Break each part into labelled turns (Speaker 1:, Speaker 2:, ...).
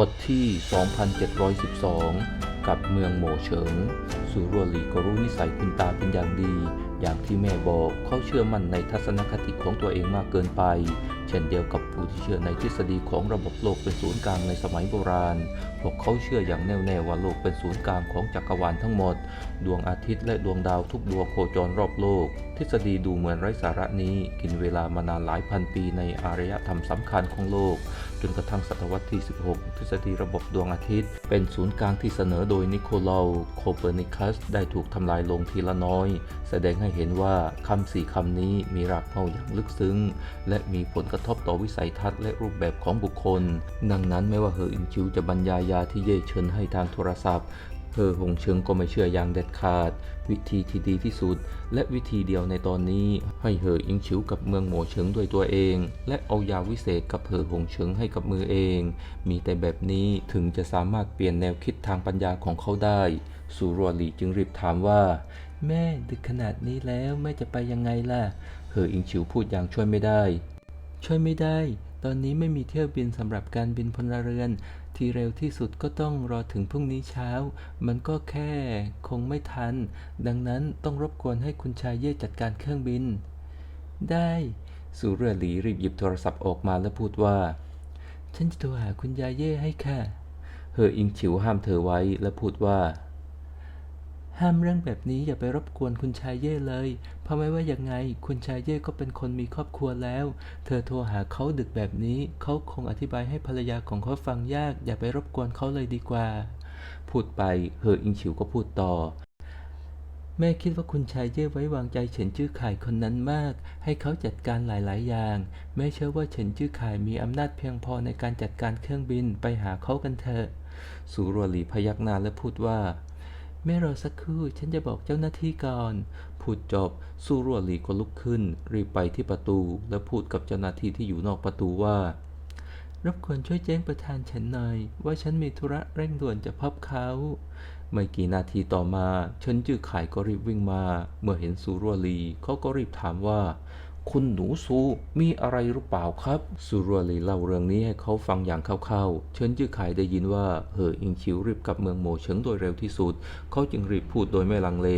Speaker 1: บทที่ 2712 กับเมืองโหมเฉิง สุรวลีก็รู้นิสัยคุณตาเป็นอย่างดี อย่างที่แม่บอกเขาเชื่อมั่นในทัศนคติของตัวเองมากเกินไป เช่นเดียวกับผู้ที่เชื่อในทฤษฎีของระบบโลกเป็นศูนย์กลางในสมัยโบราณ พวกเขาเชื่ออย่างแน่วแน่ว่าโลกเป็นศูนย์กลางของจักรวาลทั้งหมด ดวงอาทิตย์และดวงดาวทุกดวงโคจรรอบโลก ทฤษฎีดูเหมือนไร้สาระนี้ กินเวลามานานหลายพันปีในอารยธรรมสำคัญของโลก นกระทั่งศตวรรษที่ 16 ทฤษฎีระบบดวงอาทิตย์ เป็นศูนย์กลางที่เสนอโดยนิโคลาโคเปอร์นิคัส ได้ถูกทำลายลงทีละน้อย แสดงให้เห็นว่าคำสี่คำนี้มีรากเหง้าอย่างลึกซึ้ง และมีผลกระทบต่อวิสัยทัศน์และรูปแบบของบุคคล ดังนั้นไม่ว่าเฮออินชิวจะบรรยายยาที่เย่เชิญให้ทางโทรศัพท์ เพอหงเชิงก็ไม่เชื่ออย่างเด็ดขาด วิธีที่ดีที่สุด และวิธีเดียวในตอนนี้ ให้เหออิงชิวกับเมืองโหมเฉิงด้วยตัวเอง และเอายาวิเศษกับเหอหงเฉิงให้กับมือเอง มีแต่แบบนี้ถึงจะสามารถเปลี่ยนแนวคิดทางปัญญาของเขาได้สุรวลีจึงรีบถามว่า แม่ดึกขนาดนี้แล้วแม่จะไปยังไงล่ะเหออิงชิวพูดอย่างช่วยไม่ได้ ช่วยไม่ได้ ตอนนี้ไม่มีเที่ยวบินสำหรับการบินพลเรือน ที่เร็วที่สุดก็ต้องรอถึงพรุ่งนี้เช้า มันก็แค่คงไม่ทัน ดังนั้นต้องรบกวนให้คุณชายเย่จัดการเครื่องบิน ได้สุเรือหลีรีบหยิบโทรศัพท์ออกมาและพูดว่า ฉันจะโทรหาคุณยายเย่ให้ค่ะ เฮออิงฉิวห้ามเธอไว้และพูดว่า ห้ามเรื่องแบบนี้อย่าไปรบกวนคุณชายเย่เลย เพราะไม่ว่ายังไงคุณชายเย่ก็เป็นคนมีครอบครัวแล้ว เธอโทรหาเขาดึกแบบนี้ เขาคงอธิบายให้ภรรยาของเขาฟังยาก อย่าไปรบกวนเขาเลยดีกว่า พูดไปเฮออิงฉิวก็พูดต่อ แม่คิดว่าคุณชายเย่ไว้วางใจเฉินจื้อข่ายคนนั้นมาก ให้เขาจัดการหลาย ๆ อย่าง แม่เชื่อว่าเฉินจื้อข่ายมีอำนาจเพียงพอในการจัดการเครื่องบินไปหาเขากันเถอะ สุรวลีพยักหน้าและพูดว่า แม่รอสักครู่ฉันจะบอกเจ้าหน้าที่ก่อน พูดจบสู้รัวหลีก็ลุกขึ้น รีบไปที่ประตู และพูดกับเจ้าหน้าที่ที่อยู่นอกประตูว่ารบกวนช่วยแจ้งประธานฉันหน่อย ว่าฉันมีธุระเร่งด่วนจะพบเขาไม่กี่นาทีต่อมาเฉินจื้อไข่ก็รีบวิ่งมา เมื่อเห็นซูรัวลีเขาก็รีบถามว่า คุณหนูซูมีอะไรหรือเปล่าครับซูรัวลีเล่าเรื่องนี้ให้เขาฟังอย่างคร่าวๆเฉินจื้อไข่ได้ยินว่าเหออิงชิวรีบกลับเมืองโมเฉิงโดยเร็วที่สุด เขาจึงรีบพูดโดยไม่ลังเล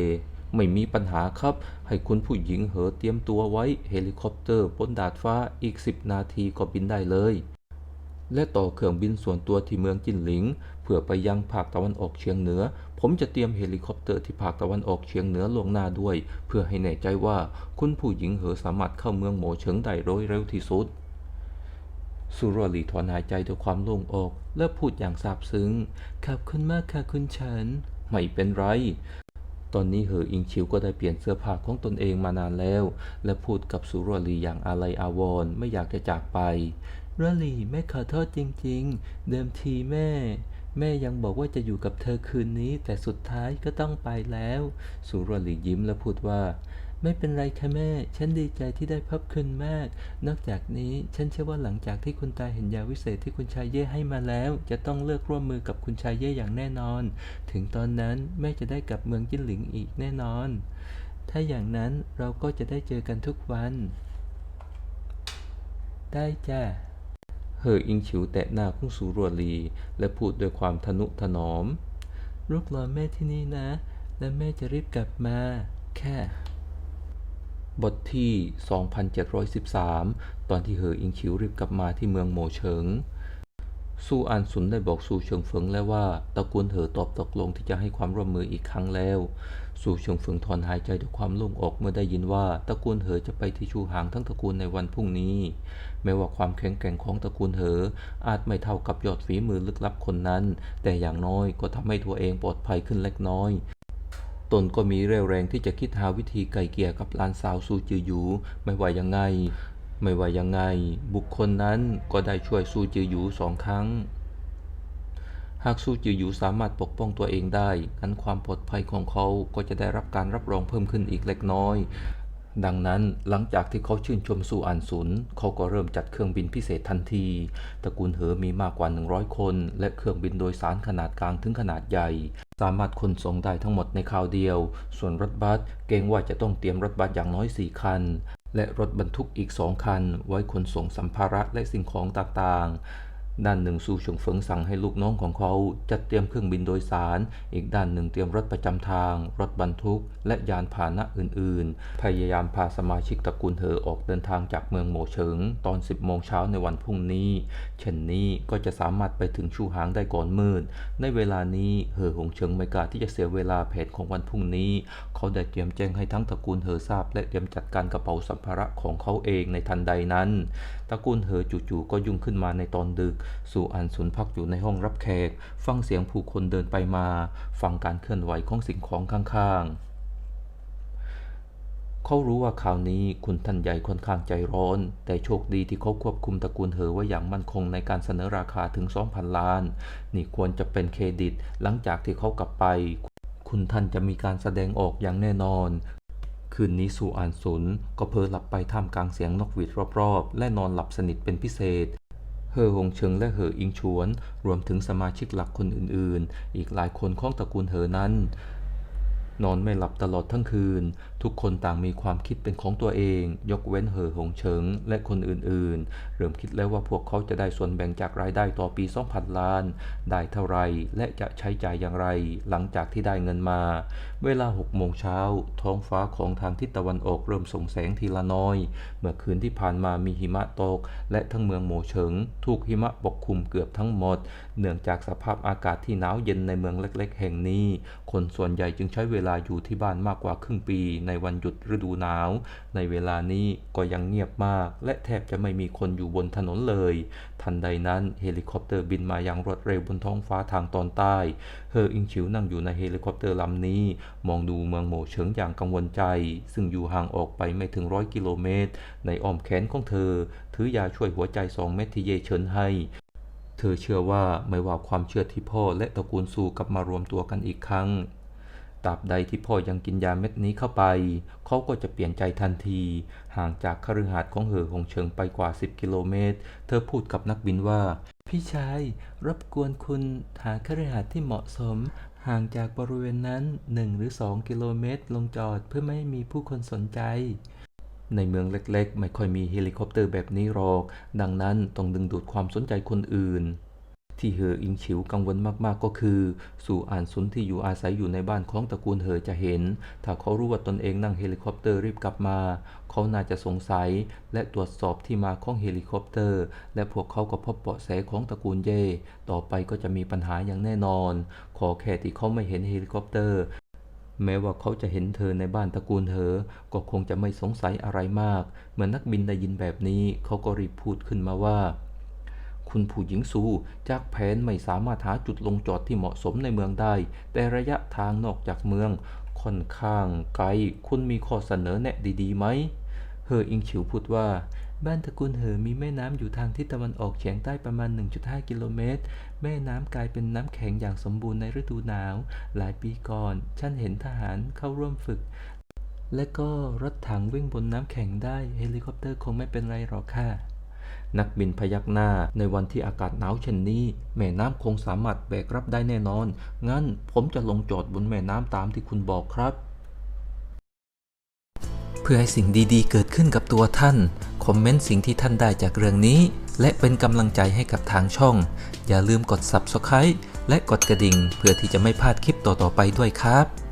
Speaker 1: ไม่มีปัญหาครับ ให้คุณผู้หญิงเหอเตรียมตัวไว้เฮลิคอปเตอร์บนดาดฟ้าอีก 10 นาทีก็บินได้เลย และต่อเครื่องบินส่วนตัวที่เมืองจินหลิง เพื่อไปยังภาคตะวันออกเฉียงเหนือ ผมจะเตรียมเฮลิคอปเตอร์ที่ภาคตะวันออกเฉียงเหนือล่วงหน้าด้วย เพื่อให้แน่ใจว่าคุณผู้หญิงเหอสามารถเข้าเมืองโหมเฉิงได้โดยเร็วที่สุดสุรวลีถอนหายใจด้วยความโล่งอก และพูดอย่างซาบซึ้ง ขอบคุณมากค่ะคุณเฉินไม่เป็นไร ตอนนี้เหออิงชิวก็ได้เปลี่ยนเสื้อผ้าของตนเองมานานแล้ว และพูดกับสุรวลีอย่างอาลัยอาวรณ์ไม่อยากจะจากไป รลีแม่ขอโทษจริงๆ เดิมทีแม่ แม่ยังบอกว่าจะอยู่กับเธอคืนนี้ แต่สุดท้ายก็ต้องไปแล้ว สุรลียิ้มและพูดว่า ไม่เป็นไรค่ะแม่ ฉันดีใจที่ได้พบคุณมาก นอกจากนี้ฉันเชื่อว่าหลังจากที่คุณตาเห็นยาวิเศษที่คุณชายเย่ให้มาแล้ว จะต้องเลือกร่วมมือกับคุณชายเย่อย่างแน่นอน ถึงตอนนั้นแม่จะได้กลับเมืองจิ้นหลิงอีกแน่นอน ถ้าอย่างนั้นเราก็จะได้เจอกันทุกวัน ได้จ้ะ เหออิงฉิวแตะหน้าของสูรัวลี และพูดด้วยความทนุถนอม ลูกรอแม่ที่นี่นะ และแม่จะรีบกลับมา แค่ บทที่ 2713 ตอนที่เหออิงฉิวรีบกลับมาที่เมืองโมเฉิงซูอานซุนได้บอกซูเฉิงเฟิงแล้วว่าตระกูลเหอตอบตกลงที่จะให้ความร่วมมืออีกครั้งแล้ว ซูเฉิงเฟิงถอนหายใจด้วยความโล่งอกเมื่อได้ยินว่าตระกูลเหอจะไปที่ชูหางทั้งตระกูลในวันพรุ่งนี้ แม้ว่าความแข็งแกร่งของตระกูลเหอ อาจไม่เท่ากับยอดฝีมือลึกลับคนนั้น แต่อย่างน้อยก็ทำให้ตัวเองปลอดภัยขึ้นเล็กน้อยตนก็มีเรี่ยวแรงที่จะคิดหาวิธีไกลเกลี่ยกับลานสาวซูจือหยูไม่ว่ายังไง ไม่ว่ายังไง บุคคลนั้นก็ได้ช่วยซูจือหยูสองครั้ง หากซูจือยู่สามารถปกป้องตัวเองได้งั้นความปลอดภัยของเขาก็จะได้รับการรับรองเพิ่มขึ้นอีกเล็กน้อย ดังนั้นหลังจากที่เขาชื่นชมสู่อันซุนเขาก็เริ่มจัดเครื่องบินพิเศษทันทีตระกูลเหอมีมากกว่า 100 คน และเครื่องบินโดยสารขนาดกลางถึงขนาดใหญ่ สามารถขนส่งได้ทั้งหมดในคราวเดียว ส่วนรถบัสเกรงว่าจะต้องเตรียมรถบัสอย่างน้อย 4 คันและรถบรรทุกอีก2คัน ไว้ขนส่งสัมภาระและสิ่งของต่างๆ ด้านหนึ่งซูชงเฟิงสั่งให้ลูกน้องของเขาจัดเตรียมเครื่องบินโดยสาร อีกด้านหนึ่งเตรียมรถประจำทาง รถบรรทุก และยานพาหนะอื่น ๆ พยายามพาสมาชิกตระกูลเหอออกเดินทางจากเมืองโหมเฉิง ตอน 10 โมงเช้าในวันพรุ่งนี้ เช่นนี้ก็จะสามารถไปถึงชูหางได้ก่อนมืด ในเวลานี้เหอหงเฉิงไม่กล้าที่จะเสียเวลาแผนของวันพรุ่งนี้ เขาได้เตรียมแจ้งให้ทั้งตระกูลเหอทราบ และเตรียมจัดการกระเป๋าสัมภาระของเขาเองในทันใดนั้น ตระกูลเหอจู่ๆก็ยุ่งขึ้นมาในตอนดึกสู่อันสุนพักอยู่ในห้องรับแขก ฟังเสียงผู้คนเดินไปมา ฟังการเคลื่อนไหวของสิ่งของข้างๆเขารู้ว่าข่าวนี้คุณท่านใหญ่ค่อนข้างใจร้อน แต่โชคดีที่เขาควบคุมตระกูลเหอไว้อย่างมั่นคงในการเสนอราคาถึง 2,000 ล้าน นี่ควรจะเป็นเครดิต หลังจากที่เขากลับไป คุณท่านจะมีการแสดงออกอย่างแน่นอน คืนนี้สู่อ่านสุนก็เพลหลับไปท่ามกลางเสียงนกหวีดรอบๆ และนอนหลับสนิทเป็นพิเศษ เฮอหงเชิงและเหออิงชวน รวมถึงสมาชิกหลักคนอื่นๆ อีกหลายคนของตระกูลเหอนั้น นอนไม่หลับตลอดทั้งคืน ทุกคนต่างมีความคิดเป็นของตัวเอง ยกเว้นเหอหงเฉิง และคนอื่นๆ เริ่มคิดแล้วว่าพวกเขาจะได้ส่วนแบ่งจากรายได้ต่อปี 2,000 ล้าน ได้เท่าไรและจะใช้จ่ายอย่างไร หลังจากที่ได้เงินมา เวลา6โมงเช้า ท้องฟ้าของทางทิศตะวันออกเริ่มส่งแสงทีละน้อย เมื่อคืนที่ผ่านมามีหิมะตก และทั้งเมืองโมเฉิง ถูกหิมะปกคลุมเกือบทั้งหมด เนื่องจากสภาพอากาศที่หนาวเย็นในเมืองเล็ก ๆ แห่งนี้ คนส่วนใหญ่จึงใช้เวลาลาอยู่ที่บ้านมากกว่าครึ่งปี ในวันหยุดฤดูหนาว ในเวลานี้ก็ยังเงียบมาก และแทบจะไม่มีคนอยู่บนถนนเลย ทันใดนั้นเฮลิคอปเตอร์บินมาอย่างรวดเร็วบนท้องฟ้าทางตอนใต้ เฮออิงฉิวนั่งอยู่ในเฮลิคอปเตอร์ลำนี้ มองดูเมืองโหมเฉิงอย่างกังวลใจ ซึ่งอยู่ห่างออกไปไม่ถึงร้อยกิโลเมตร ในอ้อมแขนของเธอ ถือยาช่วยหัวใจสองเม็ดที่เย่เฉินให้เธอเชื่อว่าไม่ว่าความเชื่อที่พ่อและตระกูลซูกลับมารวมตัวกันอีกครั้ง ตราบใดที่พ่อยังกินยาเม็ดนี้เข้าไป เขาก็จะเปลี่ยนใจทันที ห่างจากคฤหาสน์ของเหอหงเฉิงไปกว่า 10 กิโลเมตร เธอพูดกับนักบินว่า พี่ชาย รบกวนคุณหาคฤหาสน์ที่เหมาะสม ห่างจากบริเวณนั้น 1 หรือ 2 กิโลเมตร ลงจอดเพื่อไม่ให้มีผู้คนสนใจในเมืองเล็กๆ ไม่ค่อยมีเฮลิคอปเตอร์แบบนี้หรอก ดังนั้นต้องดึงดูดความสนใจคนอื่น ที่เหออิงฉิวกังวลมากๆก็คือ สู่อ่านสุนที่อยู่อาศัยอยู่ในบ้านของตระกูลเหอจะเห็น ถ้าเขารู้ว่าตนเองนั่งเฮลิคอปเตอร์รีบกลับมา เขาน่าจะสงสัย และตรวจสอบที่มาของเฮลิคอปเตอร์ และพวกเขาก็พบเบาะแสของตระกูลเย่ ต่อไปก็จะมีปัญหาอย่างแน่นอน ขอแค่ที่เขาไม่เห็นเฮลิคอปเตอร์แม้ว่าเขาจะเห็นเธอในบ้านตระกูลเธอ ก็คงจะไม่สงสัยอะไรมาก เมื่อนักบินได้ยินแบบนี้ เขาก็รีบพูดขึ้นมาว่า คุณผู้หญิงซูจากแผนไม่สามารถหาจุดลงจอดที่เหมาะสมในเมืองได้ แต่ระยะทางนอกจากเมือง ค่อนข้างไกล คุณมีข้อเสนอแนะดีๆไหม เฮออิงฉิวพูดว่า บ้านตระกูลเหอมีแม่น้ำอยู่ทางทิศตะวันออกเฉียงใต้ประมาณ 1.5 กิโลเมตร แม่น้ำกลายเป็นน้ำแข็งอย่างสมบูรณ์ในฤดูหนาว หลายปีก่อน ฉันเห็นทหารเข้าร่วมฝึกและก็รถถังวิ่งบนน้ำแข็งได้ เฮลิคอปเตอร์คงไม่เป็นไรหรอกค่ะ นักบินพยักหน้าในวันที่อากาศหนาวเช่นนี้ แม่น้ำคงสามารถแบกรับได้แน่นอน งั้นผมจะลงจอดบนแม่น้ำตามที่คุณบอกครับ เพื่อให้สิ่งดีๆ เกิดขึ้นกับตัวท่าน คอมเมนต์สิ่งที่ท่านได้จากเรื่องนี้ และเป็นกำลังใจให้กับทางช่อง อย่าลืมกด Subscribe และกดกระดิ่ง เพื่อที่จะไม่พลาดคลิปต่อๆไปด้วยครับ